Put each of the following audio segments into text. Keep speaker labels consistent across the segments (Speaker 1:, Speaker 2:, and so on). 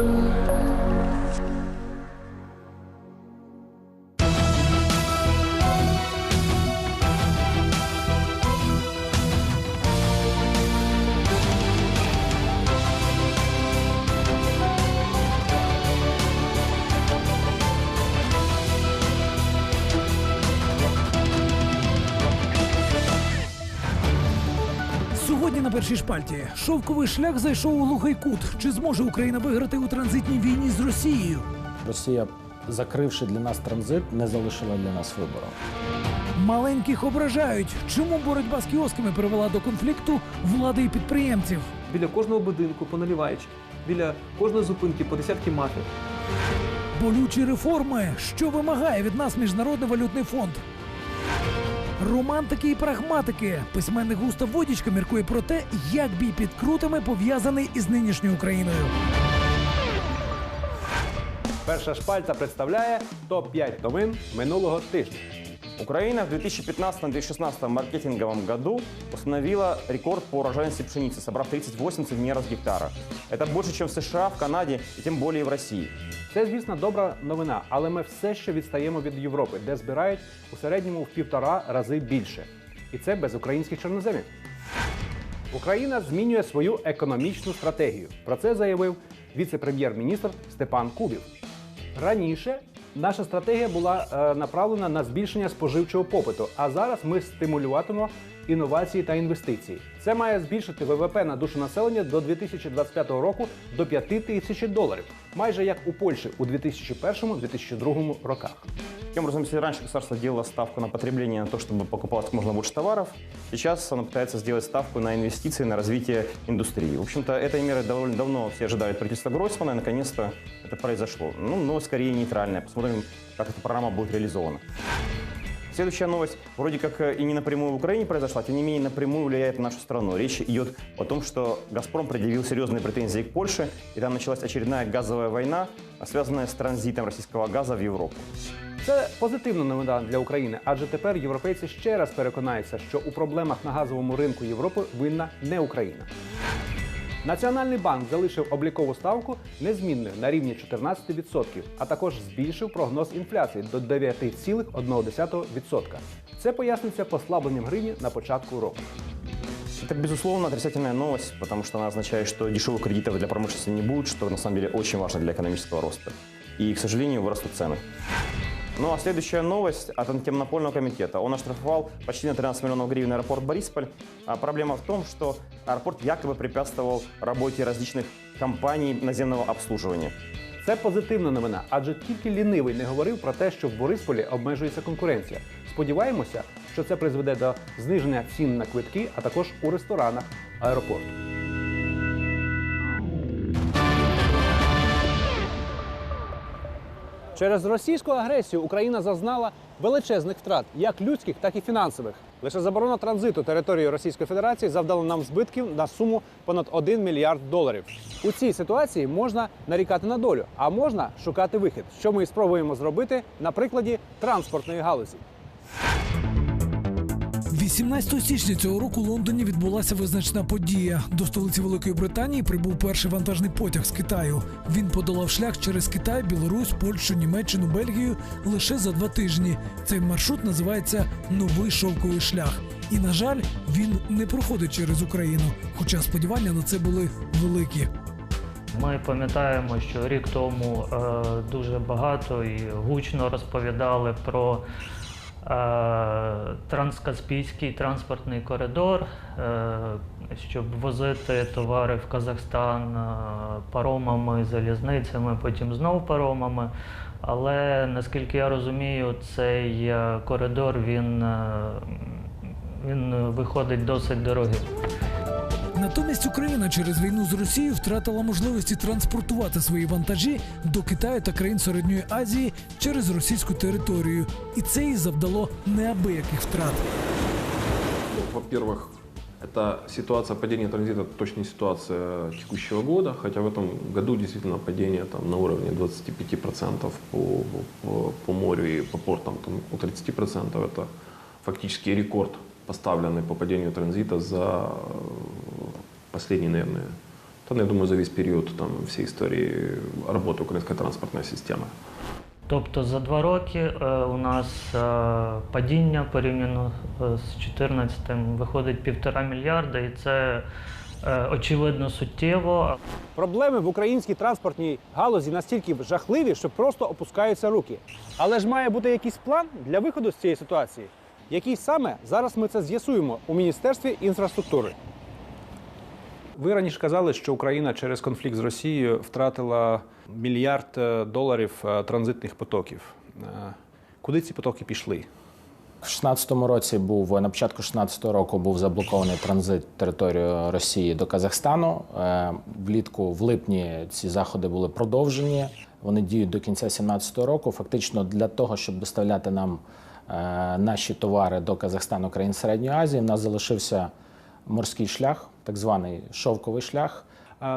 Speaker 1: Thank you. Першій шпальті шовковий шлях зайшов у глухий кут. Чи зможе Україна виграти у транзитній війні з Росією?
Speaker 2: Росія, закривши для нас транзит, не залишила для нас вибору.
Speaker 1: Маленьких ображають. Чому боротьба з кіосками привела до конфлікту влади і підприємців?
Speaker 3: Біля кожного будинку по наливаючи, біля кожної зупинки по десятки мафів.
Speaker 1: Болючі реформи. Що вимагає від нас Міжнародний валютний фонд? Романтики і прагматики. Письменник Густав Водічка міркує про те, як бій під крутами пов'язаний із нинішньою Україною.
Speaker 4: Перша шпальта представляє топ-5 новин минулого тижня.
Speaker 5: Украина в 2015-2016 маркетинговом году установила рекорд по урожайности пшеницы, собрав 38 центнеров с гектара. Это больше, чем в США, в Канаде и тем более в России.
Speaker 4: Це, звісно, добра новина, але ми все ще відстаємо від Європи, де збирають у середньому в півтора рази більше. І це без українських чорноземів. Україна змінює свою економічну стратегію. Про це заявив віце-прем'єр-міністр Степан Кубів. Раніше наша стратегія була е, направлена на збільшення споживчого попиту, а зараз ми стимулюватимемо інновації та інвестиції. Це має збільшити ВВП на душу населення до 2025 року до 5 тисяч доларів, майже як у Польщі у 2001-2002 роках.
Speaker 5: Таким образом, если раньше государство делало ставку на потребление, на то, чтобы покупалось как можно больше товаров, сейчас оно пытается сделать ставку на инвестиции, на развитие индустрии. В общем-то, этой меры довольно давно все ожидают правительства Гройсмана, и наконец-то это произошло. Ну, но скорее нейтральное. Посмотрим, как эта программа будет реализована. Следующая новость вроде как э, и не напрямую в Украине произошла, тем не менее напрямую влияет на нашу страну. Речь идет о том, что «Газпром» предъявил серьезные претензии к Польше, и там началась очередная газовая война, связанная с транзитом российского газа в Европу.
Speaker 4: Це позитивна новина для України, адже тепер європейці ще раз переконаються, що у проблемах на газовому ринку Європи винна не Україна. Національний банк залишив облікову ставку незмінною на рівні 14%, а також збільшив прогноз інфляції до 9,1%. Це поясниться послабленням гривні на початку року.
Speaker 5: Это, безусловно, отрицательная новость, потому что она означает, что дешевых кредитов для промышленности не будет, что на самом деле очень важно для экономического роста. И, к сожалению, вырастут цены. Ну а следующая новость от антимонопольного комитета. Он оштрафовал почти на 13 миллионов гривен аэропорт Борисполь. А проблема в том, что аэропорт якобы препятствовал работе различных компаний наземного обслуживания.
Speaker 4: Це позитивна новина, адже тільки лінивий не говорив про те, що в Борисполі обмежується конкуренція. Сподіваємося, що це призведе до зниження цін на квитки, а також у ресторанах аеропорту. Через російську агресію Україна зазнала величезних втрат, як людських, так і фінансових. Лише заборона транзиту території Російської Федерації завдала нам збитків на суму понад 1 мільярд доларів. У цій ситуації можна нарікати на долю, а можна шукати вихід, що ми і спробуємо зробити на прикладі транспортної галузі.
Speaker 1: 18 січня цього року у Лондоні відбулася визначна подія. До столиці Великої Британії прибув перший вантажний потяг з Китаю. Він подолав шлях через Китай, Білорусь, Польщу, Німеччину, Бельгію лише за два тижні. Цей маршрут називається Новий шовковий шлях. І, на жаль, він не проходить через Україну. Хоча сподівання на це були великі.
Speaker 6: Ми пам'ятаємо, що рік тому е, дуже багато і гучно розповідали про транскаспійський транспортний коридор, е, щоб возити товари в Казахстан е, паромами, залізницями, потім знов паромами. Але наскільки я розумію, цей е, коридор він, е, він виходить досить дорогим.
Speaker 1: Натомість Україна через війну з Росією втратила можливості транспортувати свої вантажі до Китаю та країн Середньої Азії через російську територію, і це їй завдало неабияких втрат.
Speaker 7: Во-первых, это ситуация падения транзита, это точно не ситуация текущего года, хотя в этом году действительно падение там, на уровне 25% по, по, по морю и по портам там, у 30%. Это фактически рекорд, поставленный по падению транзита за э, последние, наверное, Это, я думаю, за весь период там, всей истории работы украинской транспортной системы.
Speaker 6: Тобто за два роки е, у нас е, падіння порівняно е, з 2014 виходить півтора мільярда, і це е, очевидно суттєво.
Speaker 4: Проблеми в українській транспортній галузі настільки жахливі, що просто опускаються руки. Але ж має бути якийсь план для виходу з цієї ситуації. Який саме зараз ми це з'ясуємо у Міністерстві інфраструктури. Ви раніше казали, що Україна через конфлікт з Росією втратила мільярд е, доларів е, транзитних потоків. Е, Куди ці потоки пішли?
Speaker 2: В 16-му році був на початку 16-го року був заблокований транзит територію Росії до Казахстану. Влітку в липні ці заходи були продовжені. Вони діють до кінця 17-го року. Фактично для того, щоб доставляти нам наші товари до Казахстану, країн Середньої Азії, в нас залишився морський шлях, так званий шовковий шлях.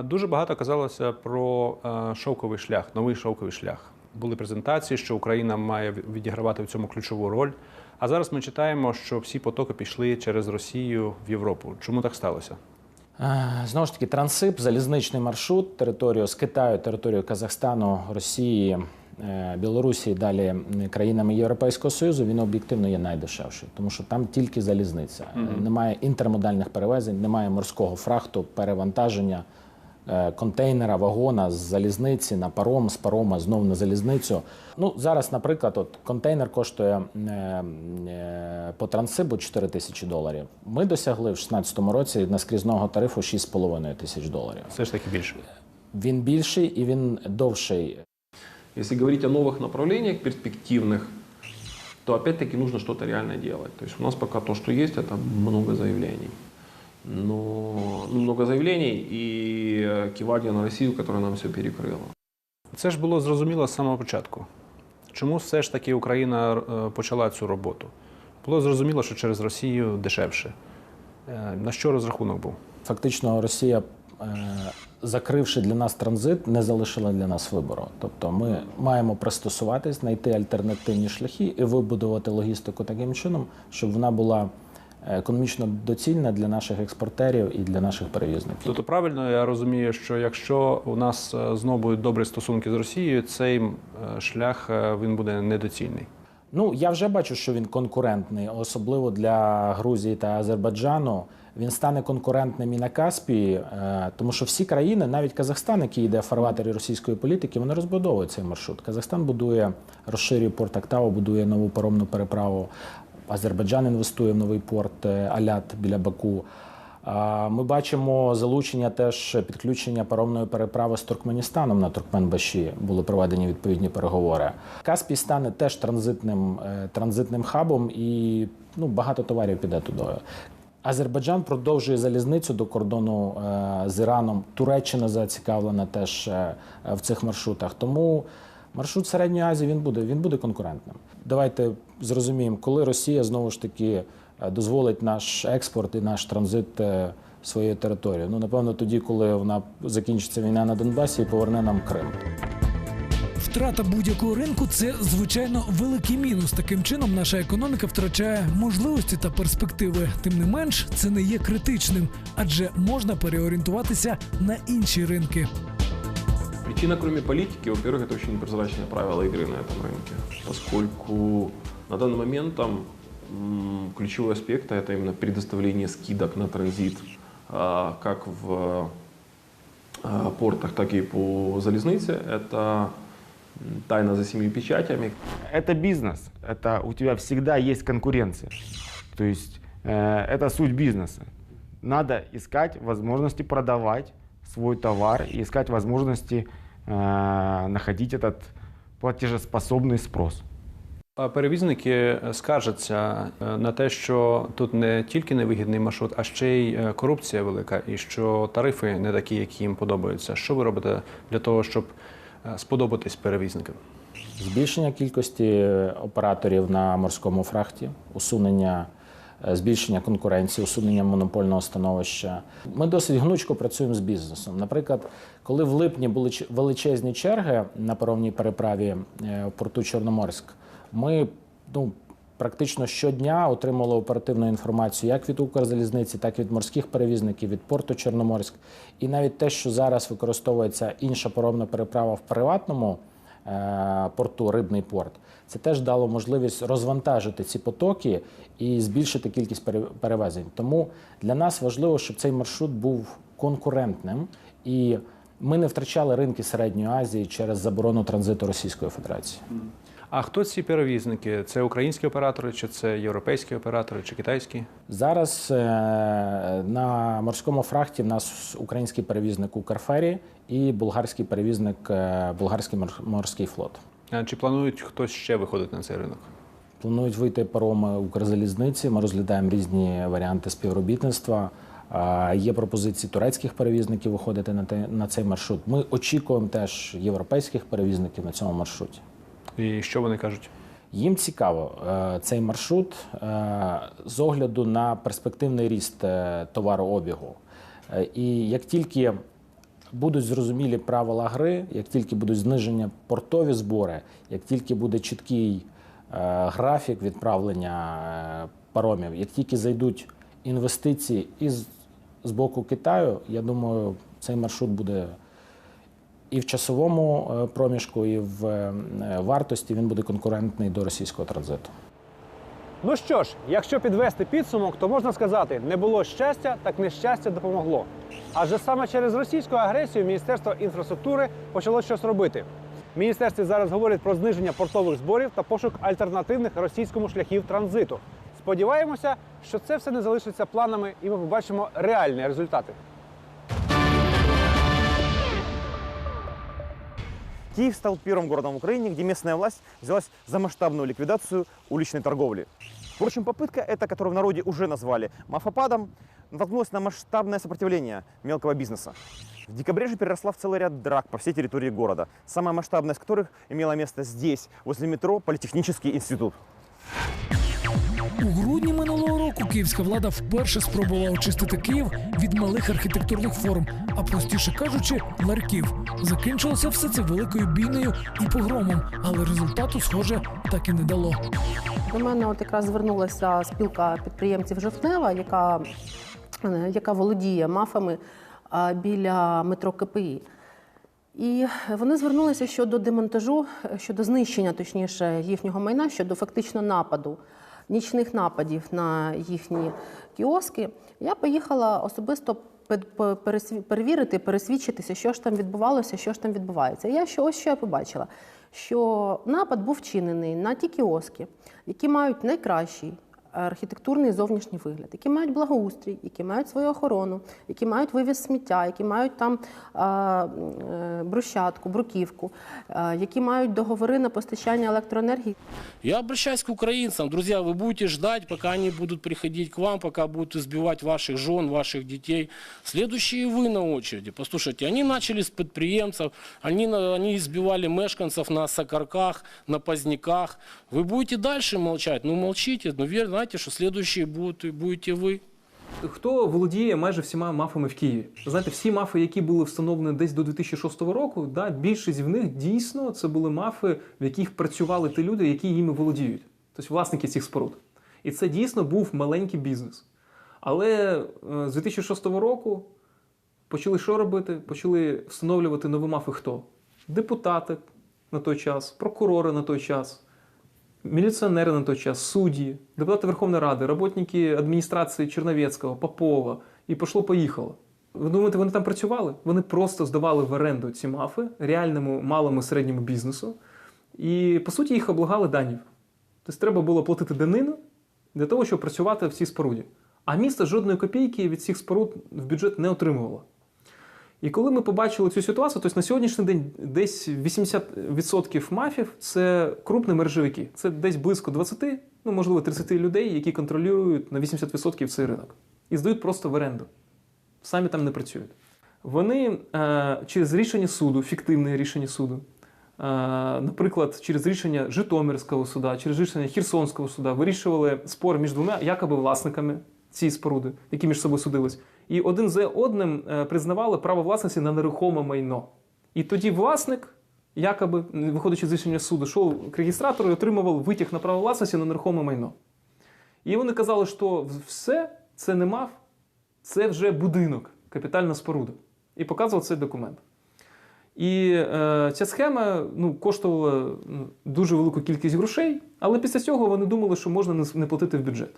Speaker 4: Дуже багато казалося про шовковий шлях, новий шовковий шлях. Були презентації, що Україна має відігравати в цьому ключову роль. А зараз ми читаємо, що всі потоки пішли через Росію в Європу. Чому так сталося?
Speaker 2: Знову ж таки, трансип, залізничний маршрут, територію з Китаю, територію Казахстану, Росії, Білорусі і далі країнами Європейського Союзу, він об'єктивно є найдешевший, тому що там тільки залізниця. Е, Немає інтермодальних перевезень, немає морського фрахту, перевантаження е, контейнера, вагона з залізниці на паром, з парома знов на залізницю. Ну зараз, наприклад, от контейнер коштує е, е, по трансибу 4 тисячі доларів. Ми досягли в 2016 році наскрізного тарифу 6,5 тисяч доларів.
Speaker 4: Все ж таки більше.
Speaker 2: Він більший і він довший.
Speaker 7: Если говорить о новых направлениях перспективных, то опять-таки нужно что-то реально делать. То есть у нас пока то, что есть, это много заявлений. Но ну, много заявлений и э, кивание на Россию, которая нам все перекрыла.
Speaker 4: Це ж було зрозуміло з самого початку. Чому все ж таки Україна е, почала цю роботу? Було зрозуміло, що через Росію дешевше. Е, На що розрахунок був?
Speaker 2: Фактично, Росія, е, закривши для нас транзит, не залишила для нас вибору. Тобто, ми маємо пристосуватись, знайти альтернативні шляхи і вибудувати логістику таким чином, щоб вона була економічно доцільна для наших експортерів і для наших перевізників.
Speaker 4: Тобто правильно я розумію, що якщо у нас е, знову будуть добрі стосунки з Росією, цей е, шлях е, він буде недоцільний.
Speaker 2: Ну я вже бачу, що він конкурентний, особливо для Грузії та Азербайджану. Він стане конкурентним і на Каспії, е, тому що всі країни, навіть Казахстан, який йде в фарватері російської політики, вони розбудовують цей маршрут. Казахстан будує, розширює порт Актау, будує нову паромну переправу. Азербайджан інвестує в новий порт е, Алят біля Баку. Ми бачимо залучення теж підключення паромної переправи з Туркменістаном на Туркменбаші. Були проведені відповідні переговори. Каспій стане теж транзитним, е, транзитним хабом, і ну, багато товарів піде туди. Азербайджан продовжує залізницю до кордону е, з Іраном. Туреччина зацікавлена теж е, в цих маршрутах. Тому маршрут Середньої Азії він буде, він буде конкурентним. Давайте зрозуміємо, коли Росія знову ж таки е, дозволить наш експорт і наш транзит своєю територією. Ну, напевно, тоді, коли вона закінчиться війна на Донбасі і поверне нам Крим
Speaker 1: Втрата будь-якого ринку це звичайно великий мінус. Таким чином наша економіка втрачає можливості та перспективи. Тим не менш, це не є критичним, адже можна переорієнтуватися на інші ринки.
Speaker 7: Причина, кроме политики, во-первых, это очень непрозрачные правила игры на этом рынке, поскольку на данный момент там м, ключевой аспект это именно предоставление скидок на транзит а, как в а, портах, так и по залезнице. Это м, тайна за семью печатями.
Speaker 8: Это бизнес. Это у тебя всегда есть конкуренция. То есть э, это суть бизнеса. Надо искать возможности продавать свой товар и искать возможности э, находить этот платежеспособный спрос.
Speaker 4: А Перевізники скаржаться е, на те, що тут не тільки невигідний маршрут, а ще й е, корупція велика, і що тарифи не такі, які їм подобаються. Що ви робите для того, щоб е, сподобатись перевізникам?
Speaker 2: Збільшення кількості операторів на морському фрахті, усунення, е, збільшення конкуренції, усунення монопольного становища. Ми досить гнучко працюємо з бізнесом. Наприклад, коли в липні були величезні черги на паромній переправі е, в порту Чорноморськ, ми ну, практично щодня отримували оперативну інформацію як від Укрзалізниці, так і від морських перевізників, від порту Чорноморськ. І навіть те, що зараз використовується інша паромна переправа в приватному е, порту, рибний порт, це теж дало можливість розвантажити ці потоки і збільшити кількість пере- перевезень. Тому для нас важливо, щоб цей маршрут був конкурентним і ми не втрачали ринки Середньої Азії через заборону транзиту Російської Федерації.
Speaker 4: А хто ці перевізники? Це українські оператори, чи це європейські оператори, чи китайські?
Speaker 2: Зараз е, на морському фрахті в нас український перевізник Укрфері і болгарський перевізник е, болгарський мор- морський флот.
Speaker 4: А Чи планують хтось ще виходити на цей ринок?
Speaker 2: Планують вийти пароми Укрзалізниці. Ми розглядаємо різні варіанти співробітництва. Є пропозиції турецьких перевізників виходити на цей маршрут. Ми очікуємо теж європейських перевізників на цьому маршруті.
Speaker 4: І що вони кажуть?
Speaker 2: Їм цікаво е, цей маршрут е, з огляду на перспективний ріст е, товарообігу. І як тільки будуть зрозумілі правила гри, як тільки будуть знижені портові збори, як тільки буде чіткий графік відправлення паромів, як тільки зайдуть інвестиції із з боку Китаю, я думаю, цей маршрут буде і в часовому е, проміжку, і в е, вартості він буде конкурентний до російського транзиту.
Speaker 4: Ну що ж, якщо підвести підсумок, то можна сказати, не було щастя, так нещастя допомогло. Адже саме через російську агресію Міністерство інфраструктури почало щось робити. Міністерстві зараз говорять про зниження портових зборів та пошук альтернативних російському шляхів транзиту. Сподіваємося, що це все не залишиться планами, і ми побачимо реальні результати.
Speaker 5: Киев стал первым городом в Украине, где местная власть взялась за масштабную ликвидацию уличной торговли. Впрочем, попытка эта, которую в народе уже назвали мафопадом, натолкнулась на масштабное сопротивление мелкого бизнеса. В декабре же переросла в целый ряд драк по всей территории города, самая масштабная из которых имела место здесь, возле метро Политехнический институт.
Speaker 1: У грудні минулого року київська влада вперше спробувала очистити Київ від малих архітектурних форм, а простіше кажучи, ларьків. Закінчилося все це великою бійнею і погромом, але результату, схоже, так і не дало.
Speaker 9: До мене от якраз звернулася спілка підприємців Жовтнева, яка, е, яка володіє мафами біля метро КПІ. І вони звернулися щодо демонтажу, е, щодо знищення, точніше, їхнього майна, щодо фактично нападу, нічних нападів на їхні кіоски. Я поїхала особисто перевірити, пересвідчитися, що ж там відбувалося, що ж там відбувається. Я що ось що я побачила, що напад був вчинений на ті кіоски, які мають найкращий архітектурний зовнішній вигляд, які мають благоустрій, які мають свою охорону, які мають вивіз сміття, які мають там а, е, брусчатку, бруківку, а, які мають договори на постачання електроенергії.
Speaker 10: Я обращаюсь к украинцам. Друзья, вы будете ждать, пока они будут приходить к вам, пока будут избивать ваших жен, ваших детей. Следующие вы на очереди. Послушайте, они начали с предприемцев, они, на- они избивали мешканцев на сокарках, на поздняках. Вы будете дальше молчать? Ну молчите, но верь, знаете, что следующие будут, будете вы.
Speaker 3: Хто володіє майже всіма мафами в Києві? Знаєте, всі мафи, які були встановлені десь до 2006 року, да, більшість в них дійсно це були мафи, в яких працювали ті люди, які їми володіють, тобто власники цих споруд. І це дійсно був маленький бізнес. Але е, з 2006 року почали що робити? Почали встановлювати нові мафи хто? Депутати на той час, прокурори на той час, міліціонери на той час, судді, депутати Верховної Ради, роботники адміністрації Черновецького, Попова. І пішло-поїхало. Ви думаєте, вони там працювали? Вони просто здавали в оренду ці мафи реальному малому середньому бізнесу. І, по суті, їх облагали данів. Тобто треба було платити данину для того, щоб працювати в цій споруді. А місто жодної копійки від цих споруд в бюджет не отримувало. І коли ми побачили цю ситуацію, тобто на сьогоднішній день десь 80% мафів це крупні мережевики. Це десь близько 20, ну можливо 30 людей, які контролюють на 80% цей ринок. І здають просто в оренду. Самі там не працюють. Вони е, через рішення суду, фіктивне рішення суду, е, наприклад, через рішення Житомирського суда, через рішення Херсонського суда вирішували спор між двома якоби власниками цієї споруди, які між собою судились. І один за одним е, признавали право власності на нерухоме майно. І тоді власник якоби, виходячи з рішення суду, що реєстратор отримував витяг на право власності на нерухоме майно. І вони казали, що все це не мав, це вже будинок, капітальна споруда. І показував цей документ. І е, ця схема ну, коштувала дуже велику кількість грошей, але після цього вони думали, що можна не платити в бюджет.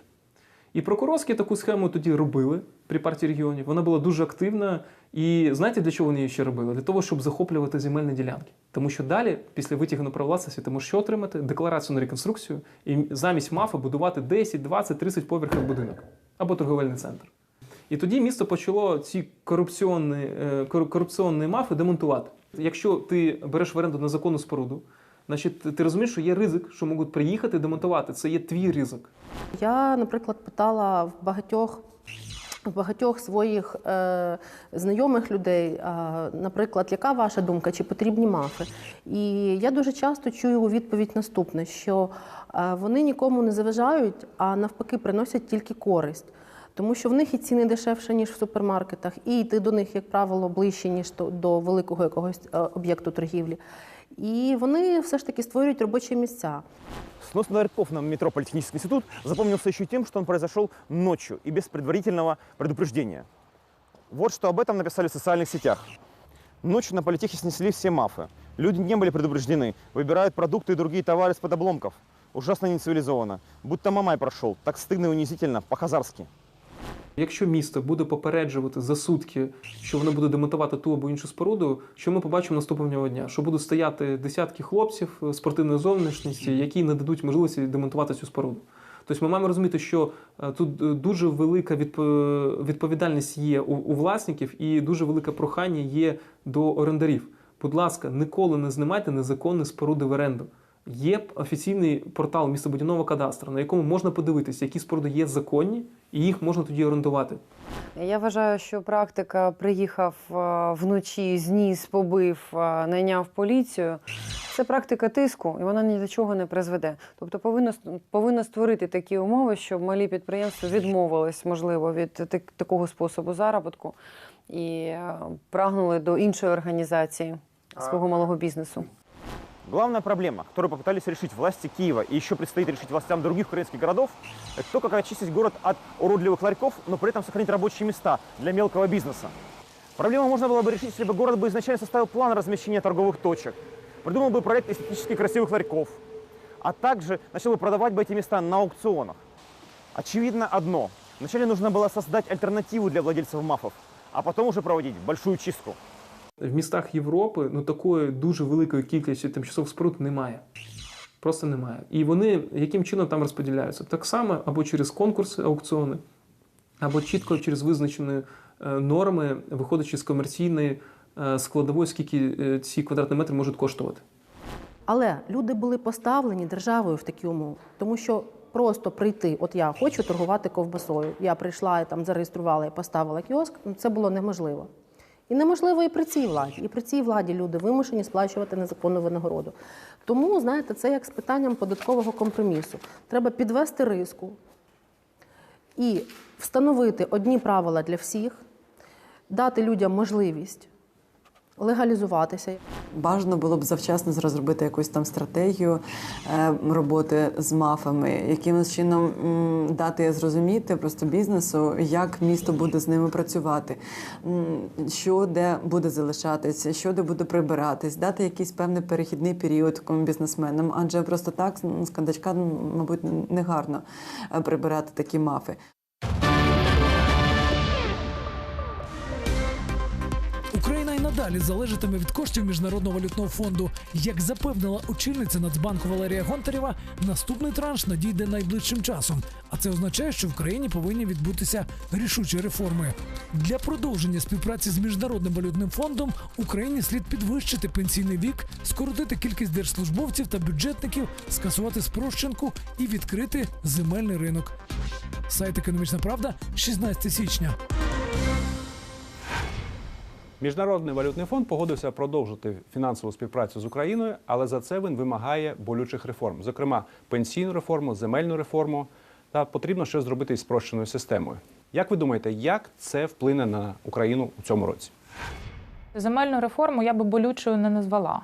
Speaker 3: І прокурорські таку схему тоді робили при партії регіонів. Вона була дуже активна. І знаєте, для чого вони її ще робили? Для того, щоб захоплювати земельні ділянки. Тому що далі, після витягу на право власності, ти можеш що отримати? Декларацію на реконструкцію і замість МАФа будувати 10, 20, 30 поверхів будинок або торговельний центр. І тоді місто почало ці корупціонні, е, корупціонні мафи демонтувати. Якщо ти береш в оренду незаконну споруду, значить ти розумієш, що є ризик, що можуть приїхати демонтувати. Це є твій ризик.
Speaker 9: Я, наприклад, питала в багатьох. Багатьох своїх е, знайомих людей, е, наприклад, яка ваша думка, чи потрібні мафи? І я дуже часто чую у відповідь наступне: що е, вони нікому не заважають, а навпаки, приносять тільки користь. Тому що в них і ціни дешевше, ніж в супермаркетах, і йти до них, як правило, ближче, ніж до- великого якогось е, об'єкту торгівлі. І вони все ж таки створюють робочі місця.
Speaker 5: Снос ларьков на метро Политехнический институт запомнился еще тем, что он произошел ночью и без предварительного предупреждения. Вот что об этом написали в социальных сетях. Ночью на политехе снесли все мафы. Люди не были предупреждены. Выбирают продукты и другие товары из-под обломков. Ужасно нецивилизованно. Будто Мамай прошел. Так стыдно и унизительно, по-хазарски.
Speaker 3: Якщо місто буде попереджувати за сутки, що воно буде демонтувати ту або іншу споруду, що ми побачимо наступного дня? Що будуть стояти десятки хлопців е, спортивної зовнішності, які не дадуть можливості демонтувати цю споруду. Тобто ми маємо розуміти, що е, тут е, дуже велика відп- відповідальність є у власників і дуже велике прохання є до орендарів. Будь ласка, ніколи не знімайте незаконні споруди в оренду. Є офіційний портал містобудівного кадастру, на якому можна подивитися, які споруди є законні, і їх можна тоді орендувати.
Speaker 11: Я вважаю, що практика приїхав е, вночі, зніс, побив, е, найняв поліцію. Це практика тиску, і вона ні до чого не призведе. Тобто повинно повинно створити такі умови, щоб малі підприємства відмовились, можливо, від так- такого способу заробітку і е, прагнули до іншої організації свого малого бізнесу.
Speaker 5: Главная проблема, которую попытались решить власти Киева и еще предстоит решить властям других украинских городов, это то, как очистить город от уродливых ларьков, но при этом сохранить рабочие места для мелкого бизнеса. Проблему можно было бы решить, если бы город бы изначально составил план размещения торговых точек, придумал бы проект эстетически красивых ларьков, а также начал бы продавать бы эти места на аукционах. Очевидно одно. Вначале нужно было создать альтернативу для владельцев мафов, а потом уже проводить большую чистку.
Speaker 3: В містах Європи ну такої дуже великої кількості тимчасових споруд немає. Просто немає. І вони яким чином там розподіляються? Так само або через конкурси, аукціони, або чітко через визначені е, норми, виходячи з комерційної е, складової, скільки е, ці квадратні метри можуть коштувати.
Speaker 9: Але люди були поставлені державою в такі умови, тому що просто прийти, от я хочу торгувати ковбасою. Я прийшла і там зареєструвала і поставила кіоск. Ну це було неможливо. І неможливо і при цій владі. І при цій владі люди вимушені сплачувати незаконну винагороду. Тому, знаєте, це як з питанням податкового компромісу. Треба підвести риску і встановити одні правила для всіх, дати людям можливість легалізуватися.
Speaker 12: Бажано було б завчасно розробити якусь там стратегію е, роботи з мафами, якимось чином дати зрозуміти просто бізнесу, як місто буде з ними працювати, що де буде залишатися, що де буде прибиратись, дати якийсь певний перехідний період бізнесменам, адже просто так з кандачка, мабуть, не гарно е, прибирати такі мафи.
Speaker 1: Надалі залежатиме від коштів міжнародного валютного фонду. Як запевнила очільниця Нацбанку Валерія Гонтарєва, наступний транш надійде найближчим часом. А це означає, що в країні повинні відбутися рішучі реформи. Для продовження співпраці з міжнародним валютним фондом Україні слід підвищити пенсійний вік, скоротити кількість держслужбовців та бюджетників, скасувати спрощенку і відкрити земельний ринок. Сайт Економічна Правда, 16 січня.
Speaker 4: Міжнародний валютний фонд погодився продовжити фінансову співпрацю з Україною, але за це він вимагає болючих реформ, зокрема пенсійну реформу, земельну реформу. Та потрібно щось зробити із спрощеною системою. Як ви думаєте, як це вплине на Україну у цьому році?
Speaker 13: Земельну реформу я би болючою не назвала.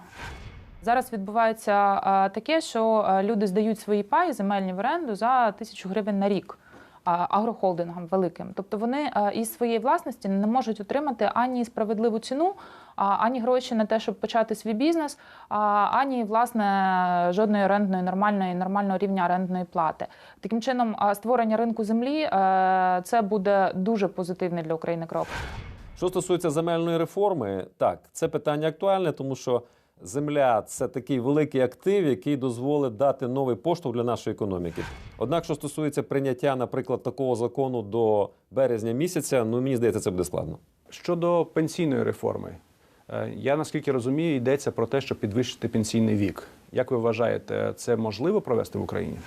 Speaker 13: Зараз відбувається таке, що люди здають свої паї земельні в оренду за тисячу гривень на рік агрохолдингам великим. Тобто вони із своєї власності не можуть отримати ані справедливу ціну, ані гроші на те, щоб почати свій бізнес, ані власне жодної орендної нормальної нормального рівня орендної плати. Таким чином, створення ринку землі е, це буде дуже позитивний для України крок.
Speaker 14: Що стосується земельної реформи, так, це питання актуальне, тому що земля це такий великий актив, який дозволить дати новий поштовх для нашої економіки. Однак, що стосується прийняття, наприклад, такого закону до березня місяця, ну мені здається, це буде складно.
Speaker 4: Щодо пенсійної реформи, е, я наскільки розумію, йдеться про те, щоб підвищити пенсійний вік. Як ви вважаєте, це можливо провести в Україні?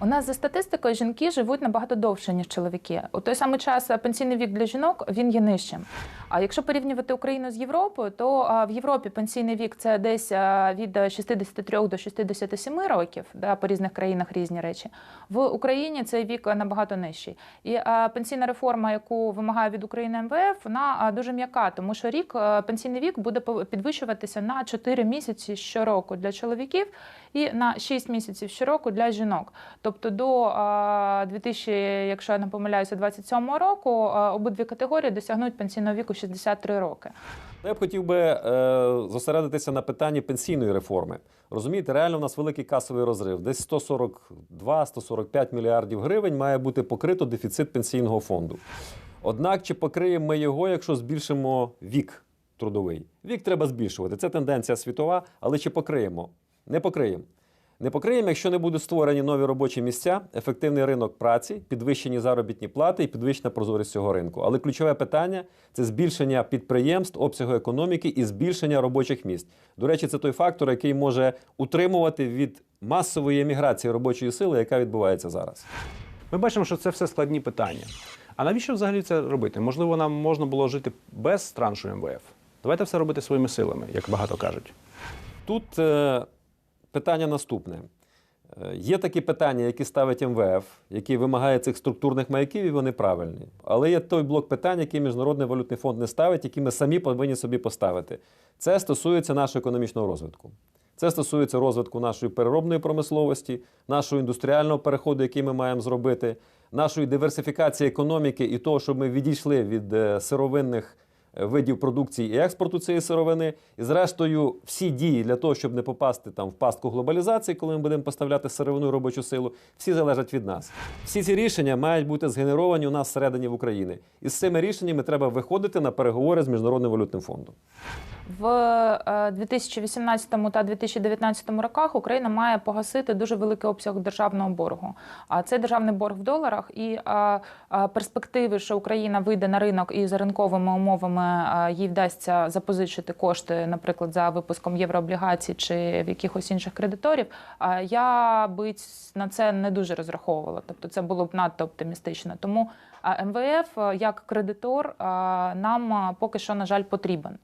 Speaker 13: У нас за статистикою жінки живуть набагато довше, ніж чоловіки. У той самий час пенсійний вік для жінок він є нижчим. А якщо порівнювати Україну з Європою, то в Європі пенсійний вік це десь від 63 до 67 років, да, по різних країнах різні речі. В Україні цей вік набагато нижчий. І пенсійна реформа, яку вимагає від України МВФ, вона дуже м'яка, тому що рік пенсійний вік буде підвищуватися на 4 місяці щороку для чоловіків і на 6 місяців щороку для жінок. Тобто до 2000, якщо я не помиляюся, 27 року обидві категорії досягнуть пенсійного віку 63 роки.
Speaker 14: Я б хотів би е, зосередитися на питанні пенсійної реформи. Розумієте, реально в нас великий касовий розрив. Десь 142-145 мільярдів гривень має бути покрито дефіцит пенсійного фонду. Однак, чи покриємо ми його, якщо збільшимо вік трудовий? Вік треба збільшувати. Це тенденція світова, але чи покриємо? Не покриємо. Не покриємо, якщо не будуть створені нові робочі місця, ефективний ринок праці, підвищені заробітні плати і підвищена прозорість цього ринку. Але ключове питання це збільшення підприємств, обсягу економіки і збільшення робочих місць. До речі, це той фактор, який може утримувати від масової еміграції робочої сили, яка відбувається зараз.
Speaker 4: Ми бачимо, що це все складні питання. А навіщо взагалі це робити? Можливо, нам можна було жити без траншу МВФ. Давайте все робити своїми силами, як багато кажуть.
Speaker 14: Тут е, питання наступне. Е, Є такі питання, які ставить МВФ, які вимагає цих структурних маяків, і вони правильні. Але є той блок питань, який Міжнародний валютний фонд не ставить, які ми самі повинні собі поставити. Це стосується нашого економічного розвитку. Це стосується розвитку нашої переробної промисловості, нашого індустріального переходу, який ми маємо зробити, нашої диверсифікації економіки і того, щоб ми відійшли від е, сировинних видів продукції і експорту цієї сировини. І зрештою, всі дії для того, щоб не попасти там в пастку глобалізації, коли ми будемо поставляти сировину і робочу силу, всі залежать від нас. Всі ці рішення мають бути згенеровані у нас всередині в Україні. І з цими рішеннями треба виходити на переговори з Міжнародним валютним фондом.
Speaker 13: В е, 2018 та 2019 роках Україна має погасити дуже великий обсяг державного боргу. А це державний борг в доларах і е, е, перспективи, що Україна вийде на ринок і за ринковими умовами е, їй вдасться запозичити кошти, наприклад, за випуском єврооблігацій чи в якихось інших кредиторів. Я би на це не дуже розраховувала. Тобто це було б надто оптимістично. Тому МВФ як кредитор нам поки що, на жаль, потрібен.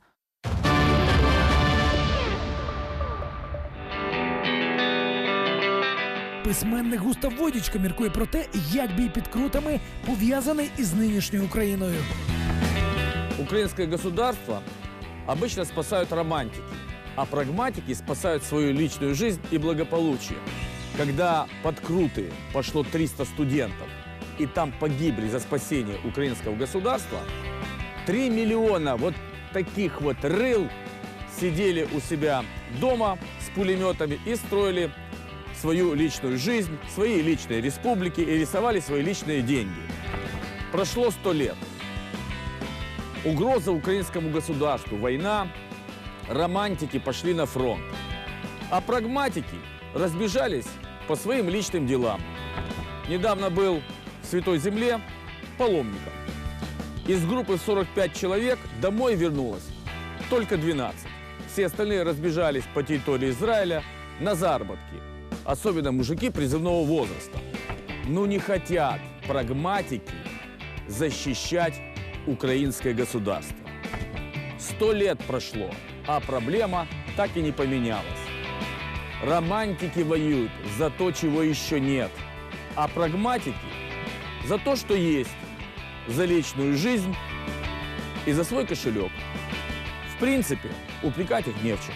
Speaker 1: Письменник Густав Водічка міркує про те, як бій під крутами пов'язаний із нинішньою Україною.
Speaker 15: Украинское государство обычно спасают романтики, а прагматики спасают свою личную жизнь и благополучие. Когда под Круты пошло 300 студентов, и там погибли за спасение украинского государства, 3 миллиона вот таких вот рыл сидели у себя дома с пулеметами и строили свою личную жизнь, свои личные республики и рисовали свои личные деньги. Прошло сто лет. Угроза украинскому государству, война, романтики пошли на фронт. А прагматики разбежались по своим личным делам. Недавно был в Святой Земле паломником. Из группы в 45 человек домой вернулось только 12. Все остальные разбежались по территории Израиля на заработки. Особенно мужики призывного возраста. Ну не хотят прагматики защищать украинское государство. Сто лет прошло, а проблема так и не поменялась. Романтики воюют за то, чего еще нет, а прагматики за то, что есть, за личную жизнь и за свой кошелек. В принципе, упрекать их не в чем.